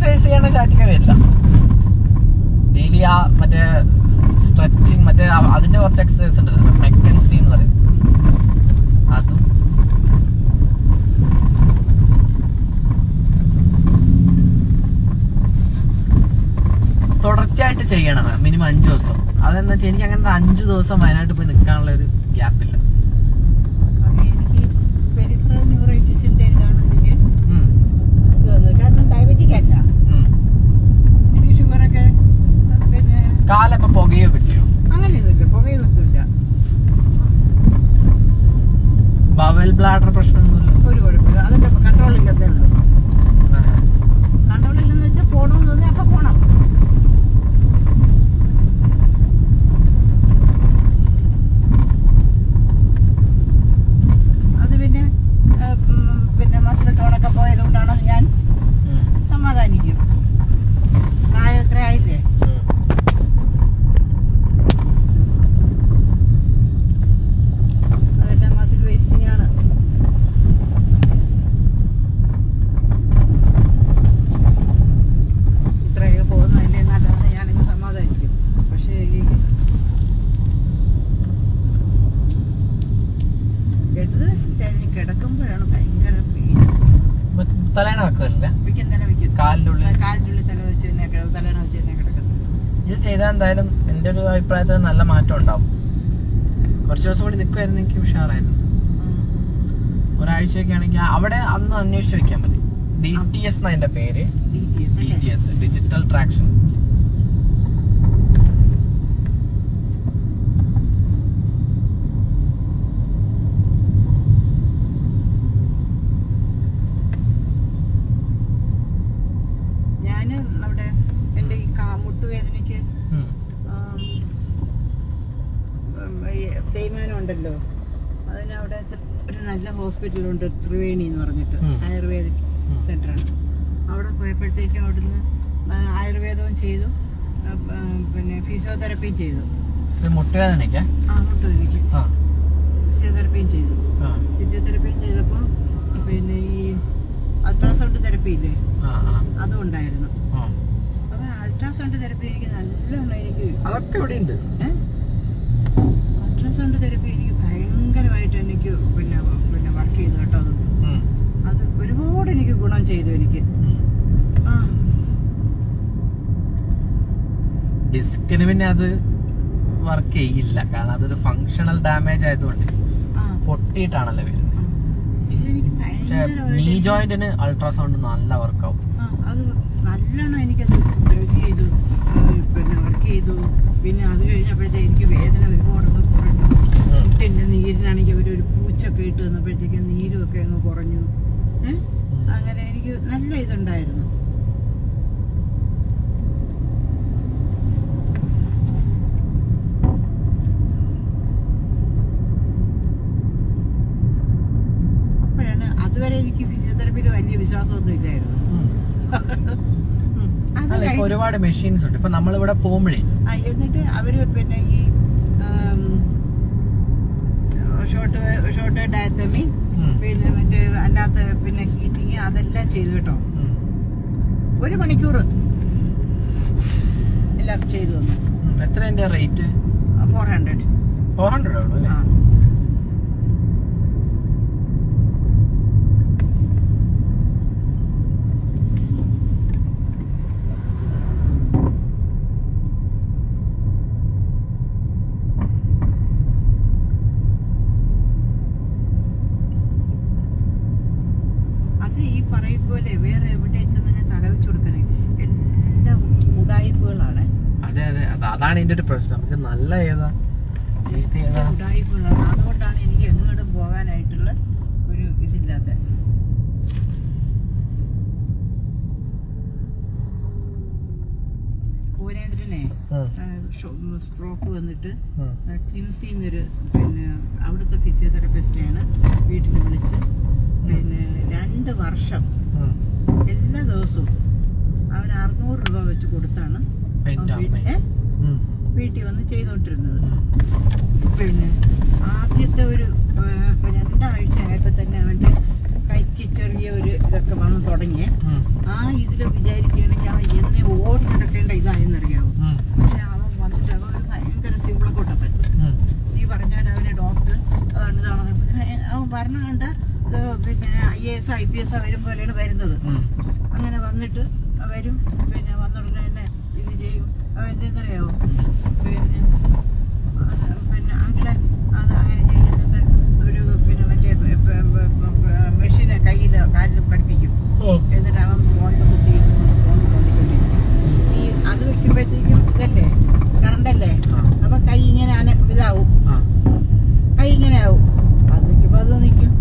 Exercise ചെയ്യണ ചാറ്റിക്ക വരില്ല daily ആ മറ്റേ സ്ട്രെച്ചിങ് മറ്റേ അതിന്റെ കുറച്ച് എക്സസൈസ് ഉണ്ട്. മെക്കൻസി എന്ന് പറയും. അതും. തുടർച്ചയായിട്ട് ചെയ്യണം. മിനിമം അഞ്ചു ദിവസം. അതെന്ന് വെച്ചാൽ എനിക്ക് അങ്ങനത്തെ അഞ്ചു ദിവസം വയനാട്ടിൽ പോയി നിൽക്കാനുള്ള ഒരു ഗ്യാപ്പില്ല അത് എനിക്ക് പെരിഫറൽ ന്യൂറൈറ്റിസിന്റെ ഇതാണ് എനിക്ക് ഉം, തോന്നുന്നത് കാരണം ഡയബറ്റിക് അല്ല ഉം. എനിക്ക് ഷുഗറൊക്കെ പിന്നെ കാലൊക്കെ പുകയൊക്കെ ചെയ്യും. അങ്ങനെയൊന്നുമില്ല പുകയൊന്നുമില്ല ബവൽ ബ്ലാഡർ പ്രശ്നമൊന്നുമില്ല ഒരു കുഴപ്പമില്ല അതൊക്കെ കൺട്രോളില്ലാത്തേ ഉള്ളൂ കൺട്രോളില്ലെന്ന് വെച്ചാൽ പോകണമെന്ന് തോന്നി അപ്പം പോകണം അത് പിന്നെ ആ, ഉം, പിന്നെ മസിൽ ടോണൊക്കെ പോയതുകൊണ്ടാണ് ഞാൻ ഉം, സമാധാനിക്കും പ്രായം എത്ര ആയില്ലേ ഉം. അതെല്ലാം മസിൽ വേസ്റ്റിംഗ് ആണ് ഇത്രയൊക്കെ പോകുന്നതല്ലേ നല്ലതെന്ന് ഞാനങ്ങ് സമാധാനിക്കും പക്ഷേ ഈ എനിക്ക് കിടക്കുമ്പോഴാണ് ഭയങ്കര പെയിൻ തലേണ വെക്കുമല്ല വെക്കും തന്നെ വെക്കും. കാലിന്റെ ഉള്ളിൽ? കാലിന്റെ ഉള്ളിൽ തല വെച്ച് തന്നെ കിട- തലേണ വെച്ച് തന്നെ കിടക്കുന്നത് ഇത് ചെയ്താൽ എന്തായാലും എന്റെ ഒരു അഭിപ്രായത്തിൽ നല്ല മാറ്റം ഉണ്ടാവും. കുറച്ച് ദിവസം കൂടി നിൽക്കുമായിരുന്നു എനിക്ക് ഉഷാറായിരുന്നു. ഒരാഴ്ചയൊക്കെ ആണെങ്കിൽ അവിടെ അന്ന് അന്വേഷിച്ച് വെക്കാൻ മതി ഡി ടി എസ് എന്നാ പേര്? D D T S digital traction ഞാൻ അവിടെ എന്റെ ഈ കാ മുട്ടുവേദനയ്ക്ക് ആം, ഉം, ഈ തേയ്മാനം ഉണ്ടല്ലോ. അതിനവിടെ അവിടെ ഒരു നല്ല ഹോസ്പിറ്റൽ ഉണ്ട് ത്രിവേണി എന്ന് പറഞ്ഞിട്ട്. ആയുർവേദിക് സെന്റർ സെന്ററാണ് അവിടെ പോയപ്പോഴത്തേക്കും അവിടുന്ന് ആയുർവേദവും ചെയ്തു. പിന്നെ ഫിസിയോതെറപ്പിയും ചെയ്തു. മുട്ടുവേദനയ്ക്ക്? ആ മുട്ടുവേദനയ്ക്ക്. ഫിസിയോതെറപ്പിയും ചെയ്തു. ഫിസിയോതെറപ്പിയും ചെയ്തപ്പോൾ പിന്നെ ഈ അൾട്രാസൗണ്ട് തെറപ്പി ഇല്ലേ? അതും ഉണ്ടായിരുന്നു അപ്പൊ അൾട്രാസൗണ്ട് തെറപ്പി എനിക്ക് നല്ലോണം എനിക്ക് അതൊക്കെ ഇവിടെ ഉണ്ട് അൾട്രാസൗണ്ട് തെറപ്പി എനിക്ക് ഭയങ്കരമായിട്ട് എനിക്ക് പിന്നെ പിന്നെ വർക്ക് ചെയ്തു കേട്ടോ അത്. അത് ഒരുപാട് എനിക്ക് ഗുണം ചെയ്തു എനിക്ക്. ഡിസ്കിന് പിന്നെ അത് വർക്ക് ചെയ്യില്ല. കാരണം അതൊരു ഫങ്ഷണൽ ഡാമേജ് ആയതുകൊണ്ട് പൊട്ടിയിട്ടാണല്ലോ വരുന്നത്. പക്ഷെ നീ ജോയിന്റിന് അൾട്രാസൗണ്ട് നല്ല വർക്കാവും അത് നല്ലോണം എനിക്കത് ഇത് ചെയ്തു. ആ, പിന്നെ വർക്ക് ചെയ്തു. പിന്നെ അത് കഴിഞ്ഞപ്പോഴത്തേക്ക് എനിക്ക് വേദന ഒരുപാടൊക്കെ മുട്ടിന്റെ നീരിനാണെങ്കിൽ അവർ ഒരു പൂച്ചൊക്കെ ഇട്ട് വന്നപ്പോഴത്തേക്ക് നീരും ഒക്കെ അങ്ങ് കുറഞ്ഞു? അങ്ങനെ എനിക്ക് നല്ല ഇതുണ്ടായിരുന്നു. അപ്പോഴാണ് അതുവരെ എനിക്ക് ഫിസിയോതെറപ്പിയിൽ വലിയ വിശ്വാസമൊന്നും ഇല്ലായിരുന്നു. ഒരുപാട് മെഷീൻസ് ഉണ്ട്. ഇപ്പൊ നമ്മളിവിടെ പോകുമ്പോഴേ എന്നിട്ട് അവർ പിന്നെ ഈ ഷോർട്ട് ഷോർട്ട് ഡയത്തമി പിന്നെ മറ്റേ അല്ലാത്ത പിന്നെ ഹീറ്റിങ് അതെല്ലാം ചെയ്തു കേട്ടോ. ഒരു മണിക്കൂർ എല്ലാം ചെയ്തു തന്നു. എത്ര rate four hundred four hundred ഉള്ളൂ അല്ലേ ആ അത് ഈ പറയും പോലെ വേറെ എവിടെ ചെന്നെ തല വെച്ച് കൊടുക്കണേ എല്ലാം ഉടായ്പകളാണ് അതെ അതെ അത് അതാണ് ഇതിന്റെ ഒരു പ്രശ്നം. നമുക്ക് നല്ല ഏതാ? ചീത്ത ഏതാ? അതുകൊണ്ടാണ് എനിക്ക് എങ്ങോട്ടും പോകാനായിട്ടുള്ള ഒരു ഇതില്ലാത്ത. ഭുവനേന്ദ്രനെ ഉം. സ്ട്രോക്ക് വന്നിട്ട് ഉം. എന്നൊരു പിന്നെ അവിടുത്തെ ഫിസിയോതെറപ്പിസ്റ്റിനെയാണ് വീട്ടിൽ വിളിച്ച് പിന്നെ രണ്ട് വർഷം എല്ലാ ദിവസവും അവൻ അറുന്നൂറ് രൂപ വെച്ച് കൊടുത്താണ് എന്റെ അവൻ വീ- അമ്മേ. ഏ? ഉം. വീട്ടിൽ വന്ന് ചെയ്തുകൊണ്ടിരുന്നത്. പിന്നെ ആദ്യത്തെ ഒരു രണ്ടാഴ്ച ആയപ്പോൾ തന്നെ അവന്റെ കൈക്ക് ചെറിയ ഒരു ഇതൊക്കെ വന്ന് തുടങ്ങി. ആ ഇതിൽ വിചാരിക്കുകയാണെങ്കിൽ അവൻ എന്നെ ഓടി നടക്കേണ്ട ഇതായെന്നറിയാമോ പക്ഷെ അവൻ വന്നിട്ട് അവൻ ഒരു ഭയങ്കര സിമ്പിളെ കൊട്ടപ്പൻ നീ പറഞ്ഞാൽ അവന് ഡോക്ടർ അതാണ് ഇതാണ് അവൻ പറഞ്ഞുകൊണ്ട് കണ്ട പിന്നെ I A S I P S വരും പോലെയാണ് വരുന്നത്. അങ്ങനെ വന്നിട്ട് വരും പിന്നെ വന്നുടനെ തന്നെ ഇത് ചെയ്യും അതെന്തെന്നറിയാവോ പിന്നെ അത് പിന്നെ അങ്കിളെ അത് അങ്ങനെ ചെയ്യുന്നുണ്ട് ഒരു പിന്നെ മറ്റേ മെഷീനെ കയ്യിൽ കാലിൽ പഠിപ്പിക്കും എന്നിട്ട് അവൻ ഫോണിൽ കുത്തി ഫോൺ തോണ്ടിക്കൊണ്ടിരിക്കും ഈ അത് വെക്കുമ്പോഴത്തേക്കും ഇതല്ലേ കറണ്ടല്ലേ ആ, അപ്പൊ കൈ ഇങ്ങനെ അന ഇതാവും ആ. കൈ ഇങ്ങനെ ആവും അത് നിൽക്കുമ്പോൾ അത് നിൽക്കും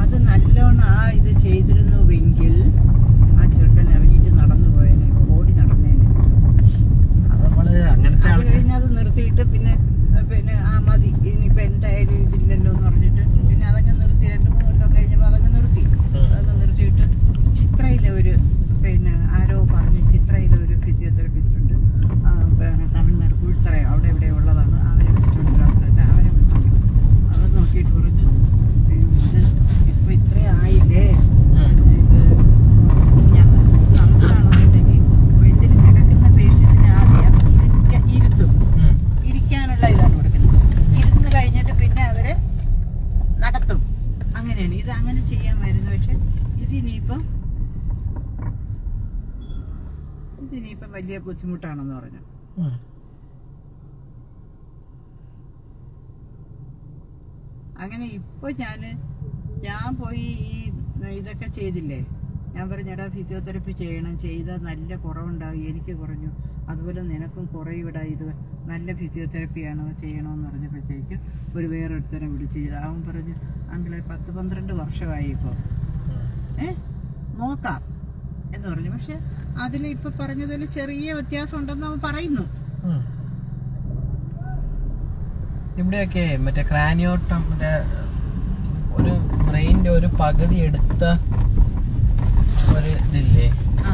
അത് നല്ലോണം ആ ഇത് ചെയ്തിരുന്നുവെങ്കിൽ ആ ചെറുക്കൻ ഇറങ്ങിയിട്ട് നടന്നു പോയേനെ ഓടി നടന്നേനെ അത് നമ്മൾ അങ്ങനത്തെ അത് ആൾക്കാർ കഴിഞ്ഞ് അത് നിർത്തിയിട്ട് പിന്നെ പിന്നെ ആ മതി ഇനിയിപ്പോ എന്തായാലും ഇതില്ലല്ലോ എന്ന് പറഞ്ഞിട്ട് പിന്നെ അതങ്ങ് നിർത്തി രണ്ട് മൂന്ന് കൊല്ലം കഴിഞ്ഞപ്പോൾ അതങ്ങ് നിർത്തി അത് നിർത്തിയിട്ട് ചിത്രയിലെ ഒരു പിന്നെ ആരോ പറഞ്ഞു ചിത്രയിലെ ഒരു ഫിസിയോതെറപ്പിസ്റ്റ് ഉണ്ട് ആ, പിന്നെ തമിഴ്നാട് കുഴിത്തറ അവിടെ ഇവിടെ ഉള്ളതാണ് അവരെ വിളിച്ചോണ്ട് വന്നിട്ട് അവരെ വിളിച്ചു അത് നോക്കിയിട്ട് പറഞ്ഞു "അയ്യോ, ഇത് ഇപ്പൊ ഇത്രയും ആയില്ലേ ഇത് ഞങ്ങൾ നമുക്കാണെന്നുണ്ടെങ്കിൽ ഇതിൽ കിടക്കുന്ന പേഷ്യന്റിനെ ആദ്യം ഇരിക്ക- ഇരുത്തും ഇരിക്കാനുള്ള ഇതാണ് കൊടുക്കുന്നത് ഇരുന്ന് കഴിഞ്ഞിട്ട് പിന്നെ അവർ നടത്തും അങ്ങനെയാണ് ഇത് അങ്ങനെ ചെയ്യാമായിരുന്നു പക്ഷെ ഇതിനിപ്പം ഇതിനിപ്പം വലിയ ബുദ്ധിമുട്ടാണെന്ന് പറഞ്ഞു. അങ്ങനെ ഇപ്പൊ ഞാൻ ഞാൻ പോയി ഈ ഇതൊക്കെ ചെയ്തില്ലേ? ഞാൻ പറഞ്ഞടാ ഫിസിയോതെറപ്പി ചെയ്യണം. ചെയ്താൽ നല്ല കുറവുണ്ടാവും. എനിക്ക് കുറഞ്ഞു. അതുപോലെ നിനക്കും കുറയൂടാ ഇത് നല്ല ഫിസിയോതെറപ്പിയാണ്. ചെയ്യണമെന്ന് പറഞ്ഞപ്പോഴത്തേക്ക് ഒരു വേറൊരുത്തനെ വിളിച്ച് അവൻ പറഞ്ഞു അങ്കിളെ പത്ത് പന്ത്രണ്ട് വർഷമായി ഇപ്പോൾ നോക്കാം എന്ന് പറഞ്ഞു. പക്ഷെ അതിൽ ഇപ്പൊ പറഞ്ഞതിൽ ചെറിയ വ്യത്യാസം ഉണ്ടെന്ന് അവൻ പറയുന്നു. ഇവിടെയൊക്കെ മറ്റേ ക്രാനിയോട്ടം മറ്റേ ഒരു ബ്രെയിനിന്റെ ഒരു പകുതി എടുത്ത ഒരു ഇതില്ലേ? ആ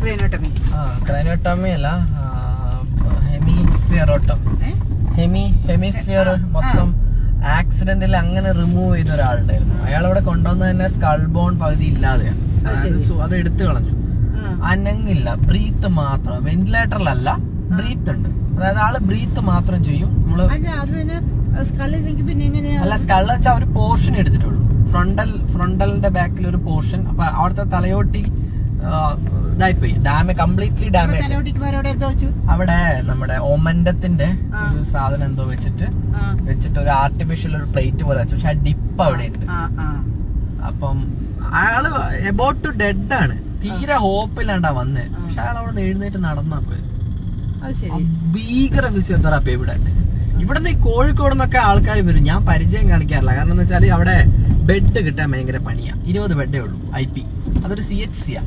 ബ്രെയിനോട്ടമി ആ ക്രാനിയോട്ടമി അല്ല ഹെമിസ്ഫിയറോട്ടം ഹെമി ഹെമിസ്ഫിയർ. മൊത്തം ആക്സിഡന്റിൽ അങ്ങനെ റിമൂവ് ചെയ്ത ഒരാളുണ്ടായിരുന്നു. അയാൾ ഇവിടെ കൊണ്ടുവന്ന തന്നെ സ്കൾ ബോൺ പകുതി ഇല്ലാതെയാണ് അത്. എടുത്തു കളഞ്ഞു. അനങ്ങില്ല. ബ്രീത്ത് മാത്രം. വെന്റിലേറ്ററിലല്ല ബ്രീത്ത് ഉണ്ട്. അതായത് ആൾ ബ്രീത്ത് മാത്രം ചെയ്യും. നമ്മൾ അല്ല സ്കൾ വെച്ചാൽ ഒരു പോർഷൻ എടുത്തിട്ടുള്ളൂ. ഫ്രണ്ടൽ ഫ്രണ്ടലിന്റെ ബാക്കിൽ ഒരു പോർഷൻ അപ്പൊ അവിടുത്തെ തലയോട്ടി ഇതായിപ്പോയി. ഡാമ് കംപ്ലീറ്റ്ലി ഡാമേജ് അവിടെ നമ്മുടെ ഓമന്റത്തിന്റെ ഒരു സാധനം എന്തോ വെച്ചിട്ട് വെച്ചിട്ട് ഒരു ആർട്ടിഫിഷ്യൽ ഒരു പ്ലേറ്റ് പോലെ വെച്ചു. പക്ഷെ ആ ഡിപ്പ് അവിടെ ഉണ്ട്. അപ്പം അയാൾ എബൌട്ട് ടു ഡെഡ് ആണ്. തീരെ ഹോപ്പില്ലാണ്ടാ വന്നേ. പക്ഷെ അയാൾ അവിടെ എഴുന്നേറ്റ് നടന്നാ പോയി. ഭീകര ഫിസിയോതെറാപ്പി ഇവിടെ. ഇവിടുന്ന് ഈ കോഴിക്കോട് നിന്നൊക്കെ ആൾക്കാർ വരും. ഞാൻ പരിചയം കാണിക്കാറില്ല. കാരണം എന്ന് വെച്ചാൽ അവിടെ ബെഡ് കിട്ടാൻ ഭയങ്കര പണിയാ. ഇരുപത് ബെഡേ ഉള്ളൂ. ഐ പി അതൊരു സി എച്ച് സി ആ.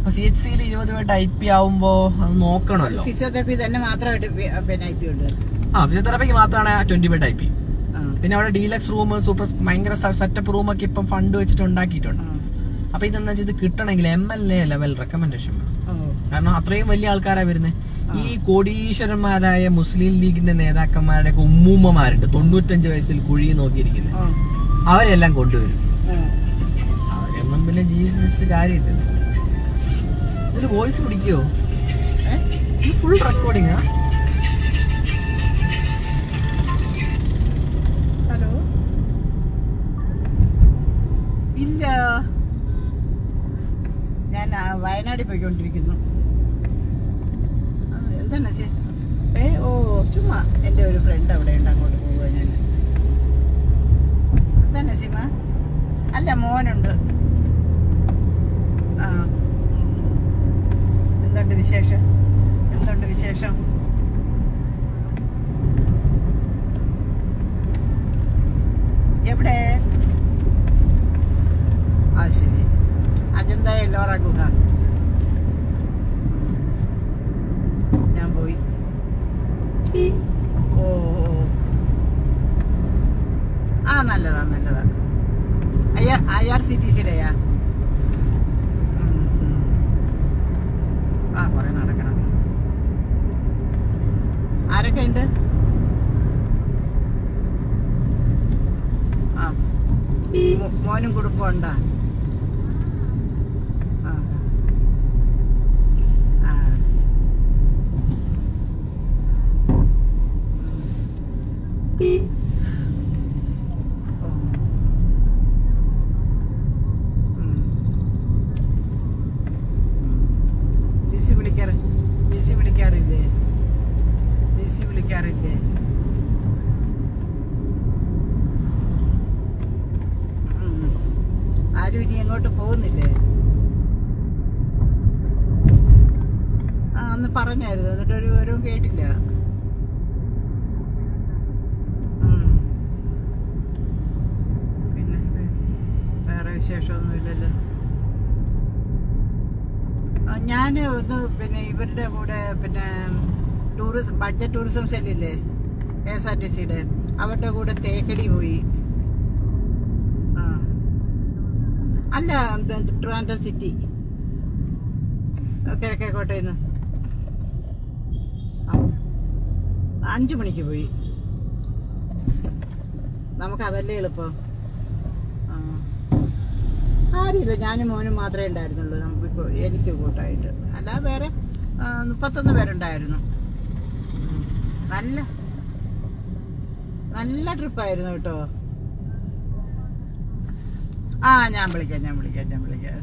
അപ്പൊ സി എച്ച് സിയിൽ ഇരുപത് ബെഡ് ഐ പി ആവുമ്പോ അത് നോക്കണമല്ലോ. ഫിസിയോതെറാപ്പി തന്നെ മാത്രമായിട്ട് പിന്നെ ഐ പി ഉണ്ട്. ആ ഫിസിയോതെറാപ്പിക്ക് മാത്രമാണ് ട്വന്റി ഐ പി പിന്നെ അവിടെ ഡീലക്സ് റൂം സൂപ്പർ ഭയങ്കര സെറ്റപ്പ് റൂമൊക്കെ ഇപ്പം ഫണ്ട് വെച്ചിട്ട് ഉണ്ടാക്കിയിട്ടുണ്ട്. അപ്പൊ ഇതെന്താ വെച്ചാൽ ഇത് കിട്ടണമെങ്കിൽ M L A level recommendation വേണം. കാരണം അത്രയും വലിയ ആൾക്കാരാ വരുന്നത് ഈ കോടീശ്വരന്മാരായ മുസ്ലിം ലീഗിന്റെ നേതാക്കന്മാരുടെ ഒക്കെ ഉമ്മൂമ്മമാരുണ്ട്. തൊണ്ണൂറ്റഞ്ച് വയസ്സിൽ കുഴി നോക്കിയിരിക്കുന്നത് അവരെല്ലാം കൊണ്ടുവരും. അവരൊന്നും പിന്നെ ജീവിച്ചിട്ട് കാര്യമില്ല ഇതിൽ വോയിസ് പിടിക്കോ? ഏ? ഇത് ഫുൾ റെക്കോർഡിംഗ് ഹലോ ഇല്ല. ഞാൻ വയനാട് പോയിക്കൊണ്ടിരിക്കുന്നു. എന്താണ് ചേ ഏ ഓ ചുമ്മാ. എന്റെ ഒരു ഫ്രണ്ട് അവിടെ ഉണ്ട് അങ്ങോട്ട് പോവുക ഞാൻ. എന്താണ് സിമ അല്ല മോനുണ്ട്. ആ എന്തുണ്ട് വിശേഷം? എന്തുണ്ട് വിശേഷം എവിടെ ആ ശരി അജന്ത എല്ലോറ ഗുഹ ഞാൻ പോയി ഓ ഓ. ആ നല്ലതാ നല്ലതാ അയ്യ ഐ ആർ സി ടി സിയുടെയാ ആ കുറെ നടക്കണം ആരൊക്കെ ഉണ്ട് ആ മോ- മോനും കുടുംബം പോണ്ട ആ. ആരും ഇനി എങ്ങോട്ട് പോകുന്നില്ലേ? ആ അന്ന് പറഞ്ഞായിരുന്നു. എന്നിട്ട് ഒരു വിവരവും കേട്ടില്ല. പിന്നെ വേറെ വിശേഷമൊന്നുമില്ലല്ലോ. ഞാൻ ഒന്ന് പിന്നെ ഇവരുടെ കൂടെ പിന്നെ ടൂറിസം ബഡ്ജറ്റ് ടൂറിസം സെല്ലില്ലേ? കെ എസ് ആർ ടി സിയുടെ. അവരുടെ കൂടെ തേക്കടി പോയി ആ അല്ല ഇത് ട്രിവാൻഡ്രം സിറ്റി. കിഴക്കേക്കോട്ടയിൽ നിന്ന് അഞ്ചു മണിക്ക് പോയി. നമുക്ക് അതല്ലേ എളുപ്പം ആരുമില്ല ഞാനും മോനും മാത്രമേ ഉണ്ടായിരുന്നുള്ളൂ. നമുക്ക് എനിക്ക് കൂട്ടായിട്ട്. അല്ല വേറെ മുപ്പത്തൊന്ന് പേരുണ്ടായിരുന്നു. നല്ല നല്ല ട്രിപ്പായിരുന്നു കേട്ടോ. ആ ഞാൻ വിളിക്കാം ഞാൻ വിളിക്കാം ഞാൻ വിളിക്കാം.